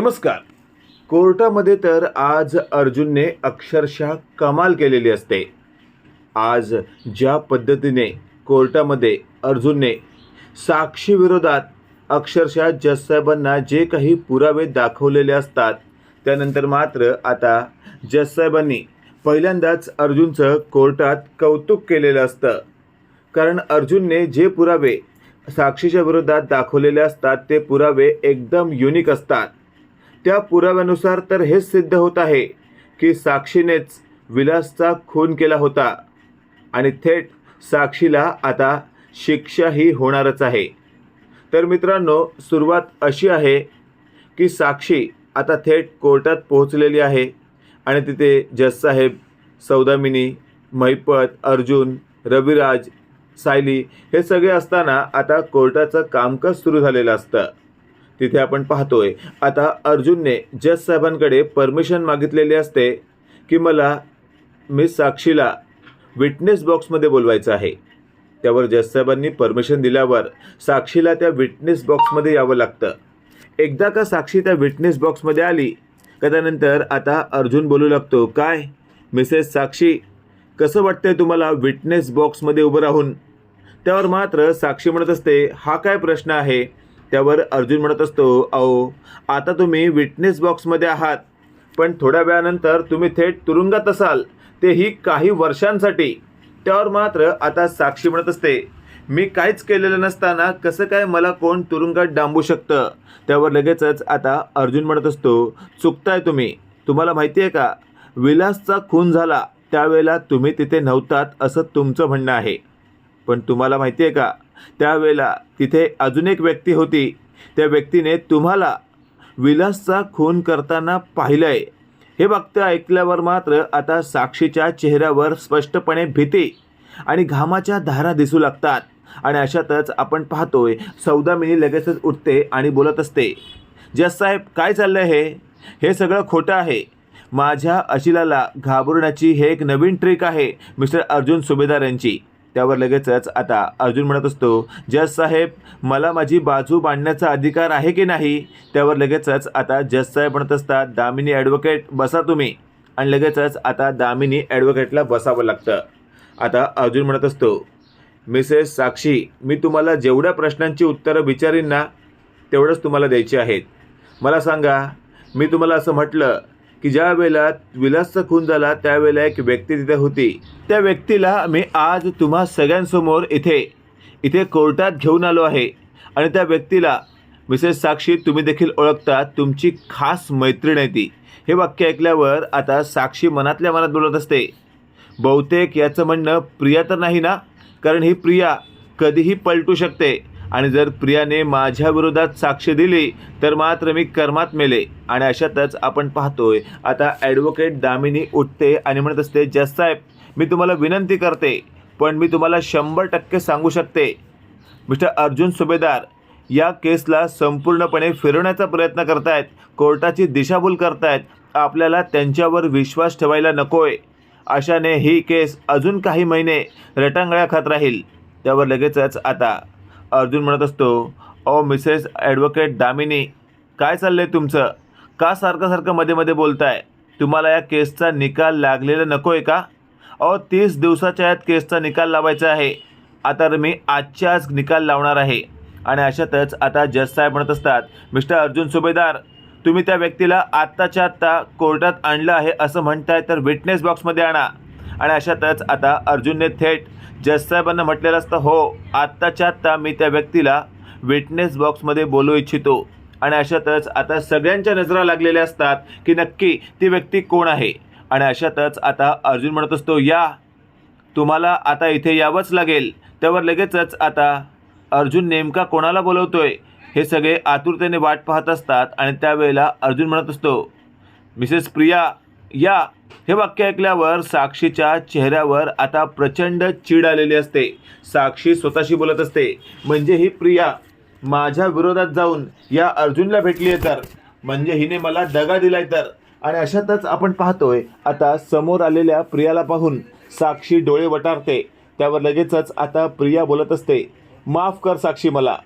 नमस्कार. कोर्टामध्ये तर आज अर्जुनने अक्षरशः कमाल केलेली असते. आज ज्या पद्धतीने कोर्टामध्ये अर्जुनने साक्षीविरोधात अक्षरशः जससाहेबांना जे काही पुरावे दाखवलेले असतात त्यानंतर मात्र आता जससाहेबांनी पहिल्यांदाच अर्जुनचं कोर्टात कौतुक केलेलं असतं. कारण अर्जुनने जे पुरावे साक्षीच्या विरोधात दाखवलेले असतात ते पुरावे एकदम युनिक असतात. त्या पुराव्यानुसार तर हेच सिद्ध होत आहे की साक्षीनेच विलासचा खून केला होता. आणि थेट साक्षीला आता शिक्षाही होणारच आहे. तर मित्रांनो सुरुवात अशी आहे की साक्षी आता थेट कोर्टात पोहोचलेली आहे. आणि तिथे जजसाहेब सौदामिनी महिपत अर्जुन रविराज सायली हे सगळे असताना आता कोर्टाचं कामकाज सुरू झालेलं असतं. तिथे आपण पाहतोय. आता अर्जुनने जज साहेबांकडे परमिशन मागितलेली असते की मला मिस साक्षीला विटनेस बॉक्समध्ये बोलवायचं आहे. त्यावर जज साहेबांनी परमिशन दिल्यावर साक्षीला त्या विटनेस बॉक्समध्ये यावं लागतं. एकदा का साक्षी त्या विटनेस बॉक्समध्ये आली का त्यानंतर आता अर्जुन बोलू लागतो काय? मिसेस साक्षी कसं वाटतंय तुम्हाला विटनेस बॉक्समध्ये उभं राहून? त्यावर मात्र साक्षी म्हणत असते हा काय प्रश्न आहे? त्यावर अर्जुन म्हणत असतो अहो आता तुम्ही विटनेस बॉक्समध्ये आहात पण थोड्या वेळानंतर तुम्ही थेट तुरुंगात असाल तेही काही वर्षांसाठी. त्यावर मात्र आता साक्षी म्हणत असते मी काहीच केलेलं नसताना कसं काय मला कोण तुरुंगात डांबू शकतं? त्यावर लगेचच आता अर्जुन म्हणत असतो चुकताय तुम्ही. तुम्हाला माहिती आहे का? विलासचा खून झाला. त्यावेळेला तुम्ही तिथे नव्हतात असं तुमचं म्हणणं आहे. पण तुम्हाला माहिती आहे का? त्यावेळेला तिथे अजून एक व्यक्ती होती. त्या व्यक्तीने तुम्हाला विलासचा खून करताना पाहिलं आहे हे वक्तव्य ऐकल्यावर मात्र आता साक्षीच्या चेहऱ्यावर स्पष्टपणे भीती आणि घामाच्या धारा दिसू लागतात आणि अशातच आपण पाहतोय सौदामिनी लगेचच उठते आणि बोलत असते जज साहेब काय चाललं हे? हे सगळं खोटं आहे. माझ्या अशिलाला घाबरण्याची हे एक नवीन ट्रिक आहे मिस्टर अर्जुन सुभेदार यांची. त्यावर लगेचच आता अर्जुन म्हणत असतो जज साहेब मला माझी बाजू बांधण्याचा अधिकार आहे की नाही? त्यावर लगेचच आता जज साहेब म्हणत असतात दामिनी ॲडव्होकेट बसा तुम्ही. आणि लगेचच आता दामिनी ॲडव्होकेटला बसावं लागतं. आता अर्जुन म्हणत असतो मिसेस साक्षी मी तुम्हाला जेवढ्या प्रश्नांची उत्तरं विचारीन ना तेवढंच तुम्हाला द्यायची आहेत. मला सांगा मी तुम्हाला असं म्हटलं की ज्या वेळेला विलासचा खून झाला त्यावेळेला एक व्यक्ती तिथे होती. त्या व्यक्तीला मी आज तुम्हा सगळ्यांसमोर इथे इथे कोर्टात घेऊन आलो आहे. आणि त्या व्यक्तीला मिसेस साक्षी तुम्ही देखील ओळखता तुमची खास मैत्रीण आहे ती. हे वाक्य ऐकल्यावर आता साक्षी मनातल्या मनात बोलत असते. बहुतेक याचं म्हणणं प्रिया तर नाही ना? कारण ही प्रिया कधीही पलटू शकते. आणि जर प्रियाने माझ्या विरोधात साक्ष दिली तर मात्र मी कर्मात मेले. आणि अशातच आपण पाहतोय आता ॲडव्होकेट दामिनी उठते आणि म्हणत असते जज साहेब मी तुम्हाला विनंती करते पण मी तुम्हाला शंभर टक्के सांगू शकते. मिस्टर अर्जुन सुभेदार या केसला संपूर्णपणे फिरवण्याचा प्रयत्न करतायत कोर्टाची दिशाभूल करतायत आपल्याला त्यांच्यावर विश्वास ठेवायला नकोय. अशाने ही केस अजून काही महिने रटांगळ्या खात राहील. त्यावर लगेचच आता अर्जुन म्हणत असतो ओ मिसेस ॲडव्होकेट दामिनी काय चाललं आहे तुमचं? का सारखं सारखं मध्ये मध्ये बोलताय? तुम्हाला या केसचा निकाल लागलेला नको आहे का? अहो तीस दिवसाच्या आत केसचा निकाल लावायचा आहे. आता मी आजच्या आज निकाल लावणार आहे. आणि अशातच आता जज साहेब म्हणत असतात मिस्टर अर्जुन सुभेदार तुम्ही त्या व्यक्तीला आत्ताच्या आत्ता कोर्टात आणलं आहे असं म्हणताय तर विटनेस बॉक्समध्ये आणा. आणि अशातच आता अर्जुनने थेट जजसाहेबांना म्हटलेलं असतं हो आत्ताच्या आत्ता मी त्या व्यक्तीला विटनेस बॉक्समध्ये बोलू इच्छितो. आणि अशातच आता सगळ्यांच्या नजरा लागलेल्या असतात की नक्की ती व्यक्ती कोण आहे? आणि अशातच आता अर्जुन म्हणत असतो या तुम्हाला आता इथे यावंच लागेल. त्यावर लगेचच आता अर्जुन नेमका कोणाला बोलवतोय हे सगळे आतुरतेने वाट पाहत असतात. आणि त्यावेळेला अर्जुन म्हणत असतो मिसेस प्रिया या हे वाक्य ऐकल्यावर साक्षीच्या चेहऱ्यावर आता प्रचंड चीड आलेली असते. साक्षी स्वतःशी बोलत असते म्हणजे ही प्रिया माझ्या विरोधात जाऊन या अर्जुनला भेटली आहे तर? म्हणजे हिने मला दगा दिलाय तर? आणि अशातच आपण पाहतोय आता समोर आलेल्या प्रियाला पाहून साक्षी डोळे वटारते. त्यावर लगेचच आता प्रिया बोलत असते माफ कर साक्षी मला.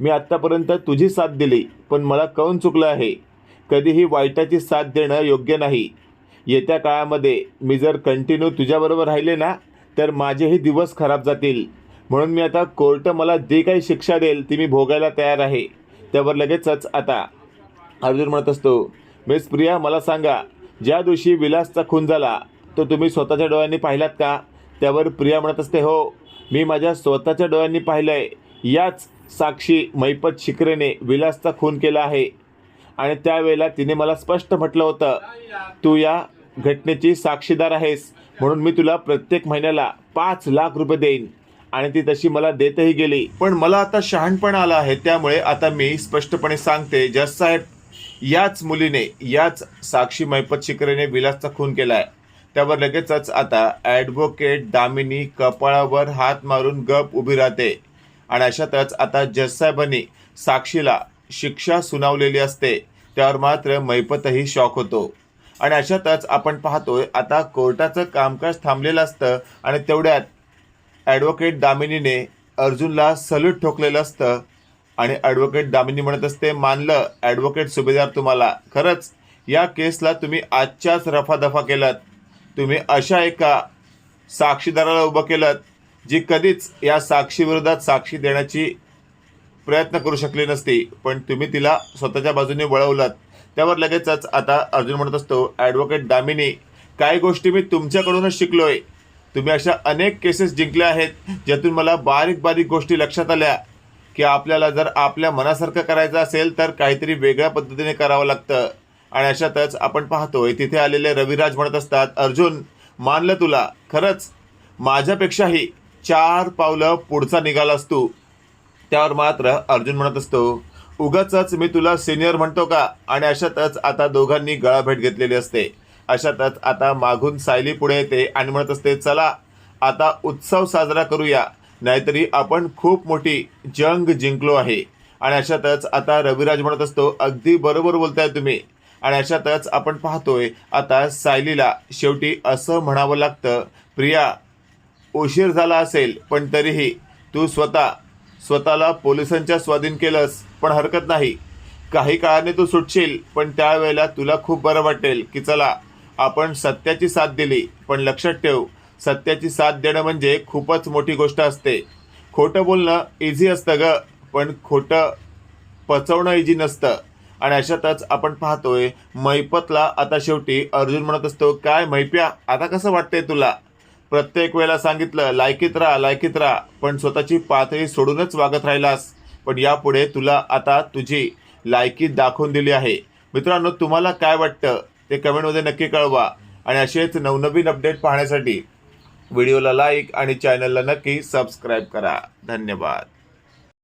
मी आत्तापर्यंत तुझी साथ दिली पण मला कौन चुकलं आहे? कधीही वाईटाची साथ देणं योग्य नाही. येत्या काळामध्ये मी जर कंटिन्यू तुझ्याबरोबर राहिले ना तर माझेही दिवस खराब जातील. म्हणून मी आता कोर्ट मला जे काही शिक्षा देईल ती मी भोगायला तयार आहे. त्यावर लगेचच आता अर्जुन म्हणत असतो मिस प्रिया मला सांगा ज्या दिवशी विलासचा खून झाला तो तुम्ही स्वतःच्या डोळ्यांनी पाहिलात का? त्यावर प्रिया म्हणत असते हो मी माझ्या स्वतःच्या डोळ्यांनी पाहिलंय. याच साक्षी मैपत शिकरेने विलासचा खून केला आहे. आणि त्यावेळेला तिने मला स्पष्ट म्हटलं होतं तू या घटनेची साक्षीदार आहेस. म्हणून मी तुला प्रत्येक महिन्याला पाच लाख रुपये देईन. आणि ती तशी मला देतही गेली. पण मला आता शहाणपण आलं आहे त्यामुळे आता मी स्पष्टपणे सांगते जज साहेब याच मुलीने याच साक्षी मैपत शिकरेने विलासचा खून केलाय. त्यावर लगेचच आता ॲडव्होकेट दामिनी कपाळावर हात मारून गप उभी राहते. आणि अशातच आता जज साहेबांनी साक्षीला शिक्षा सुनावलेली असते. त्यावर मात्र मैपतही शॉक होतो. आणि अशातच आपण पाहतोय आता कोर्टाचं कामकाज थांबलेलं असतं आणि तेवढ्यात ॲडव्होकेट दामिनीने अर्जुनला सल्यूट ठोकलेलं असतं. आणि ॲडव्होकेट दामिनी म्हणत असते मानलं ॲडव्होकेट सुभेदार तुम्हाला. खरंच या केसला तुम्ही आजच्याच रफादफा केलात. तुम्ही अशा एका साक्षीदाराला उभं केलं जी कधीच या साक्षीविरोधात साक्षी देण्याची प्रयत्न करू शकले नसती पण तुम्ही तिला स्वतःच्या बाजूने वळवलात. त्यावर लगेचच आता अर्जुन म्हणत असतो ॲडव्होकेट दामिनी काही गोष्टी मी तुमच्याकडूनच शिकलोय. तुम्ही अशा अनेक केसेस जिंकल्या आहेत ज्यातून मला बारीक बारीक गोष्टी लक्षात आल्या. की आपल्याला जर आपल्या मनासारखं करायचं असेल तर काहीतरी वेगळ्या पद्धतीने करावं लागतं. आणि अशातच आपण पाहतोय तिथे आलेले रविराज म्हणत असतात अर्जुन मानलं तुला. खरंच माझ्यापेक्षाही चार पावलं पुढचा निघालास तू. त्यावर मात्र अर्जुन म्हणत असतो उगाच मी तुला सिनियर म्हणतो का? आणि अशातच आता दोघांनी गळाभेट घेतलेली असते. अशातच आता मागून सायली पुढे येते आणि म्हणत असते चला आता उत्सव साजरा करूया. नाहीतरी आपण खूप मोठी जंग जिंकलो आहे. आणि अशातच आता रविराज म्हणत असतो अगदी बरोबर बोलताय तुम्ही. आणि अशातच आपण पाहतोय आता सायलीला शेवटी असं म्हणावं लागतं प्रिया उशीर झाला असेल पण तरीही तू स्वतः स्वतःला पोलिसांच्या स्वाधीन केलंस पण हरकत नाही. काही काळाने तू सुटशील पण त्यावेळेला तुला खूप बरं वाटेल की चला आपण सत्याची साथ दिली पण लक्षात ठेव सत्याची साथ देणं म्हणजे खूपच मोठी गोष्ट असते. खोटं बोलणं इझी असतं ग पण खोटं पचवणं इझी नसतं. आणि अशातच आपण पाहतोय मैपतला आता शेवटी अर्जुन म्हणत असतो काय मैप्या आता कसं वाटतंय तुला? प्रत्येक वेळेला सांगितलं लायकीत राहा लायकीत राहा. पण स्वतःची पातळी सोडूनच वागत राहिलास. पण यापुढे तुला आता तुझी लायकी दाखवून दिली आहे. मित्रांनो तुम्हाला काय वाटतं? ते कमेंटमध्ये नक्की कळवा. आणि असेच नवनवीन अपडेट पाहण्यासाठी व्हिडिओला लाईक आणि चॅनलला नक्की सबस्क्राईब करा. धन्यवाद.